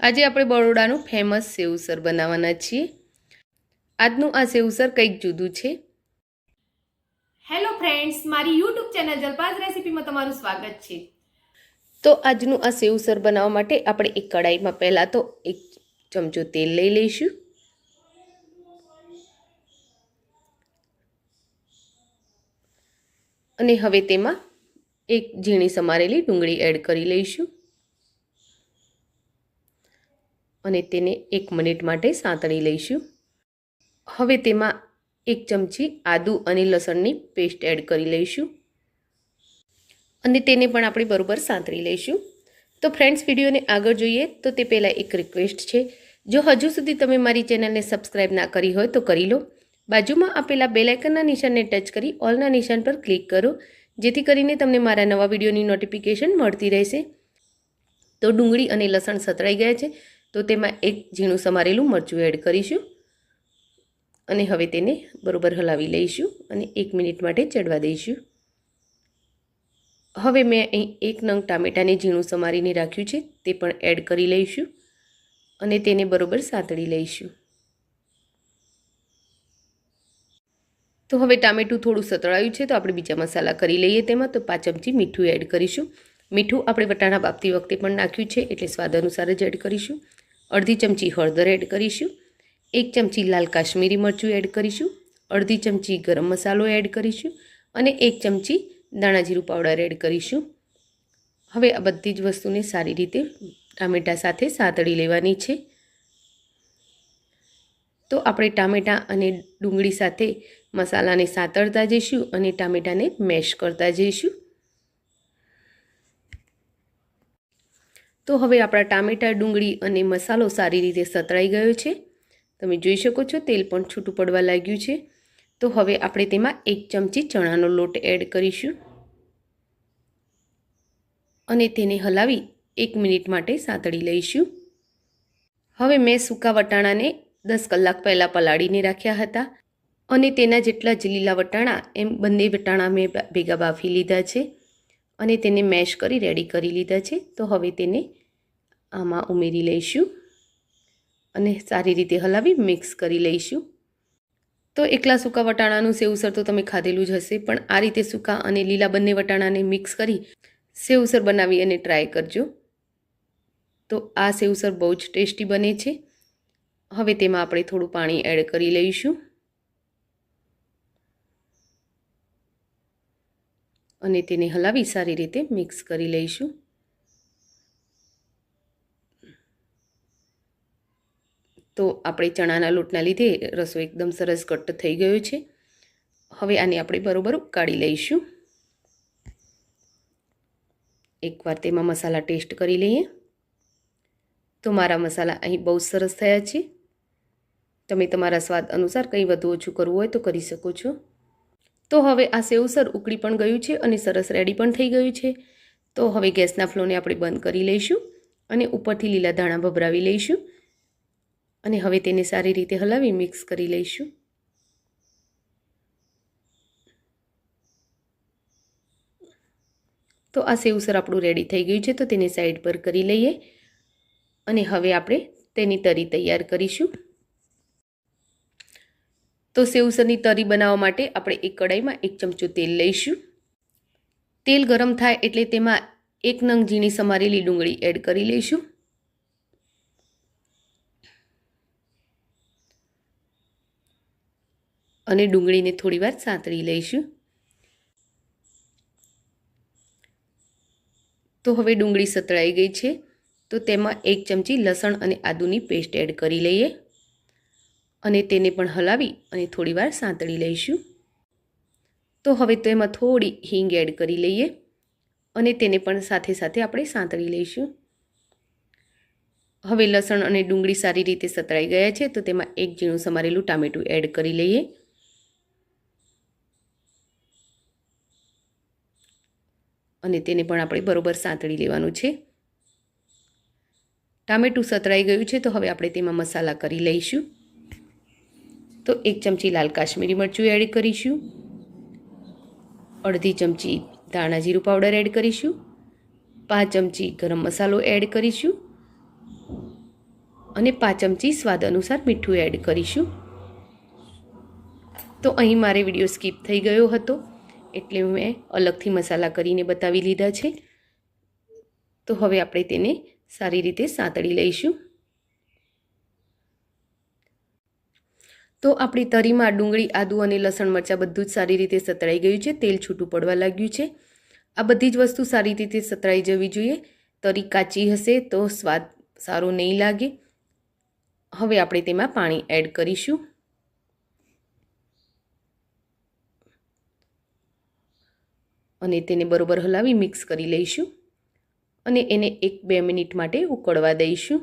આજે આપણે બરોડાનું ફેમસ સેવસર બનાવવાના છીએ. આજનું આ સેવસર કંઈક જુદું છે. હેલો ફ્રેન્ડ્સ મારી યુટ્યુબ ચેનલ જલપાસ રેસીપીમાં તમારું સ્વાગત છે. તો આજનું આ સેવસર બનાવવા માટે આપણે એક કડાઈમાં પહેલાં તો એક ચમચો તેલ લઈ લઈશું. અને હવે તેમાં એક ઝીણી સમારેલી ડુંગળી એડ કરી લઈશું. અને તેને એક મિનિટ માટે સાંતળી લઈશું. હવે તેમાં એક ચમચી આદુ અને લસણની પેસ્ટ એડ કરી લઈશું. અને તેને પણ આપણે બરોબર સાંતળી લઈશું. તો ફ્રેન્ડ્સ, વિડીયોને આગળ જોઈએ તો તે પહેલાં એક રિક્વેસ્ટ છે. જો હજુ સુધી તમે મારી ચેનલને સબસ્ક્રાઇબ ના કરી હોય તો કરી લો. બાજુમાં આપેલા બેલાઇકનના નિશાનને ટચ કરી ઓલના નિશાન પર ક્લિક કરો. જેથી કરીને તમને મારા નવા વિડીયોની નોટિફિકેશન મળતી રહેશે. તો ડુંગળી અને લસણ સતળાઈ ગયા છે. તો તેમાં એક ઝીણું સમારેલું મરચું એડ કરીશું. અને હવે તેને બરોબર હલાવી લઈશું અને એક મિનિટ માટે ચડવા દઈશું. હવે મેં અહીં એક નંગ ટામેટાને ઝીણું સમારીને રાખ્યું છે, તે પણ એડ કરી લઈશું અને તેને બરોબર સાંતળી લઈશું. તો હવે ટામેટું થોડું સતળાયું છે, તો આપણે બીજા મસાલા કરી લઈએ તેમાં. તો પાંચ ચમચી મીઠું એડ કરીશું. મીઠું આપણે વટાણા બાપતી વખતે પણ નાખ્યું છે, એટલે સ્વાદ અનુસાર જ એડ કરીશું. અડધી ચમચી હળદર એડ કરીશું, એક ચમચી લાલ કાશ્મીરી મરચું એડ કરીશું, અડધી ચમચી ગરમ મસાલો એડ કરીશું અને એક ચમચી દાણા જીરું પાવડર એડ કરીશું. હવે આ બધી જ વસ્તુને સારી રીતે ટામેટાં સાથે સાતળી લેવાની છે. તો આપણે ટામેટાં અને ડુંગળી સાથે મસાલાને સાતળતા જઈશું અને ટામેટાને મેશ કરતા જઈશું. તો હવે આપણા ટામેટાં, ડુંગળી અને મસાલો સારી રીતે સતળાઈ ગયો છે. તમે જોઈ શકો છો, તેલ પણ છૂટું પડવા લાગ્યું છે. તો હવે આપણે તેમાં એક ચમચી ચણાનો લોટ એડ કરીશું. અને તેને હલાવી એક મિનિટ માટે સાંતળી લઈશું. હવે મેં સૂકા વટાણાને દસ કલાક પહેલાં પલાળીને રાખ્યા હતા. અને તેના જેટલા જ લીલા વટાણા એમ બંને વટાણા મેં ભેગા બાફી લીધા છે. અને તેને મેશ કરી, રેડી કરી લીધા છે. તો હવે તેને આમાં ઉમેરી લઈશું અને સારી રીતે હલાવી મિક્સ કરી લઈશું. તો એકલા સૂકા વટાણાનું સેવસર તો તમે ખાધેલું જ હશે, પણ આ રીતે સૂકા અને લીલા બંને વટાણાને મિક્સ કરી સેવસર બનાવી અને ટ્રાય કરજો. તો આ સેવસર બહુ જ ટેસ્ટી બને છે. હવે તેમાં આપણે થોડું પાણી એડ કરી લઈશું. અને તેને હલાવી સારી રીતે મિક્સ કરી લઈશું. તો આપણે ચણાના લોટના લીધે રસો એકદમ સરસ ઘટ્ટ થઈ ગયો છે. હવે આને આપણે બરોબર ઉકાળી લઈશું. એકવાર તેમાં મસાલા ટેસ્ટ કરી લઈએ. તો મારા મસાલા અહીં બહુ સરસ થયા છે. તમે તમારા સ્વાદ અનુસાર કંઈ વધુ ઓછું કરવું હોય તો કરી શકો છો. તો હવે આ સેવસર ઉકળી પણ ગયું છે અને સરસ રેડી પણ થઈ ગયું છે. તો હવે ગેસના ફ્લોને આપણે બંધ કરી લઈશું અને ઉપરથી લીલા ધાણા ભભરાવી લઈશું. અને હવે તેને સારી રીતે હલાવી મિક્સ કરી લઈશું. તો આ સેવસર આપણું રેડી થઈ ગયું છે, તો તેને સાઈડ પર કરી લઈએ. અને હવે આપણે તેની તરી તૈયાર કરીશું. તો સેવસરની તરી બનાવવા માટે આપણે એક કડાઈમાં એક ચમચો તેલ લઈશું. તેલ ગરમ થાય એટલે તેમાં એક નંગ ઝીણી સમારેલી ડુંગળી એડ કરી લઈશું. અને ડુંગળીને થોડીવાર સાંતળી લઈશું. તો હવે ડુંગળી સતળાઈ ગઈ છે, તો તેમાં એક ચમચી લસણ અને આદુની પેસ્ટ એડ કરી લઈએ. અને તેને પણ હલાવી અને થોડીવાર સાંતળી લઈશું. તો હવે તેમાં થોડી હિંગ એડ કરી લઈએ અને તેને પણ સાથે સાથે આપણે સાંતળી લઈશું. હવે લસણ અને ડુંગળી સારી રીતે સતળાઈ ગયા છે, તો તેમાં એક ઝીણું સમારેલું ટામેટું એડ કરી લઈએ. અને તેને પણ આપણે બરોબર સાંતળી લેવાનું છે. ટામેટું સતરાઈ ગયું છે તો હવે આપણે તેમાં મસાલા કરી લઈશું. તો એક ચમચી લાલ કાશ્મીરી મરચું એડ કરીશું. અડધી ચમચી ધાણા જીરું પાવડર એડ કરીશું. પાંચ ચમચી ગરમ મસાલો એડ કરીશું. અને પાંચ ચમચી સ્વાદ અનુસાર મીઠું એડ કરીશું. તો અહીં મારે વીડિયો સ્કીપ થઈ ગયો હતો. એટલે મેં અલગથી મસાલા કરીને બતાવી લીધા છે. તો હવે આપણે તેને સારી રીતે સાંતળી લઈશું. તો આપણી તરીમાં ડુંગળી, આદુ અને લસણ મરચાં બધું જ સારી રીતે સતળાઈ ગયું છે. તેલ છૂટું પડવા લાગ્યું છે. આ બધી જ વસ્તુ સારી રીતે સતળાઈ જવી જોઈએ. તરી કાચી હશે તો સ્વાદ સારો નહીં લાગે. હવે આપણે તેમાં પાણી એડ કરીશું. અને તેને બરોબર હલાવી મિક્સ કરી લઈશું અને એને એક બે મિનિટ માટે ઉકળવા દઈશું.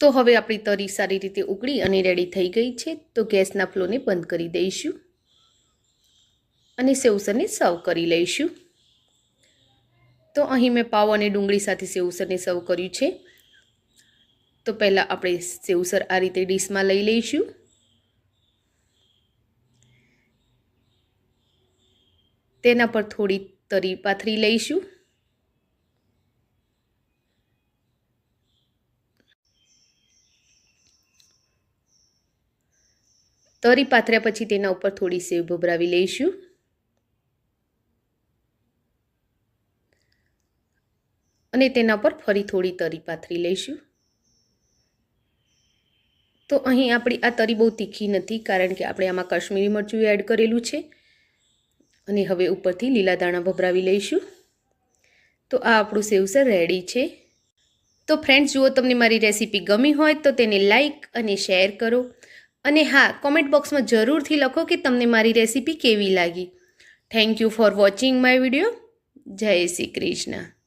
તો હવે આપણી તરી સારી રીતે ઉકળી અને રેડી થઈ ગઈ છે, તો ગેસના ફ્લોને બંધ કરી દઈશું અને સેવસરને સર્વ કરી લઈશું. તો અહીં મેં પાવ અને ડુંગળી સાથે સેવસરને સર્વ કર્યું છે. તો પહેલાં આપણે સેવસર આ રીતે ડીશમાં લઈ લઈશું. તેના પર થોડી તરી પાથરી લઈશું. તરી પાથર્યા પછી તેના ઉપર થોડી સેવ ભભરાવી લઈશું. અને તેના પર ફરી થોડી તરી પાથરી લઈશું. તો અહીં આપણી આ તરી બહુ તીખી નથી કારણ કે આપણે આમાં કાશ્મીરી મરચું એડ કરેલું છે. અને હવે ઉપરથી લીલા દાણા ભભરાવી લઈશું. તો આ આપણું સેવસર રેડી છે. તો ફ્રેન્ડ્સ જુઓ તમને મારી રેસીપી ગમી હોય તો તેને લાઈક અને શેર કરો. અને હા કોમેન્ટ બોક્સમાં જરૂરથી લખો કે તમને મારી રેસીપી કેવી લાગી. Thank you for watching my video જય શ્રી કૃષ્ણ.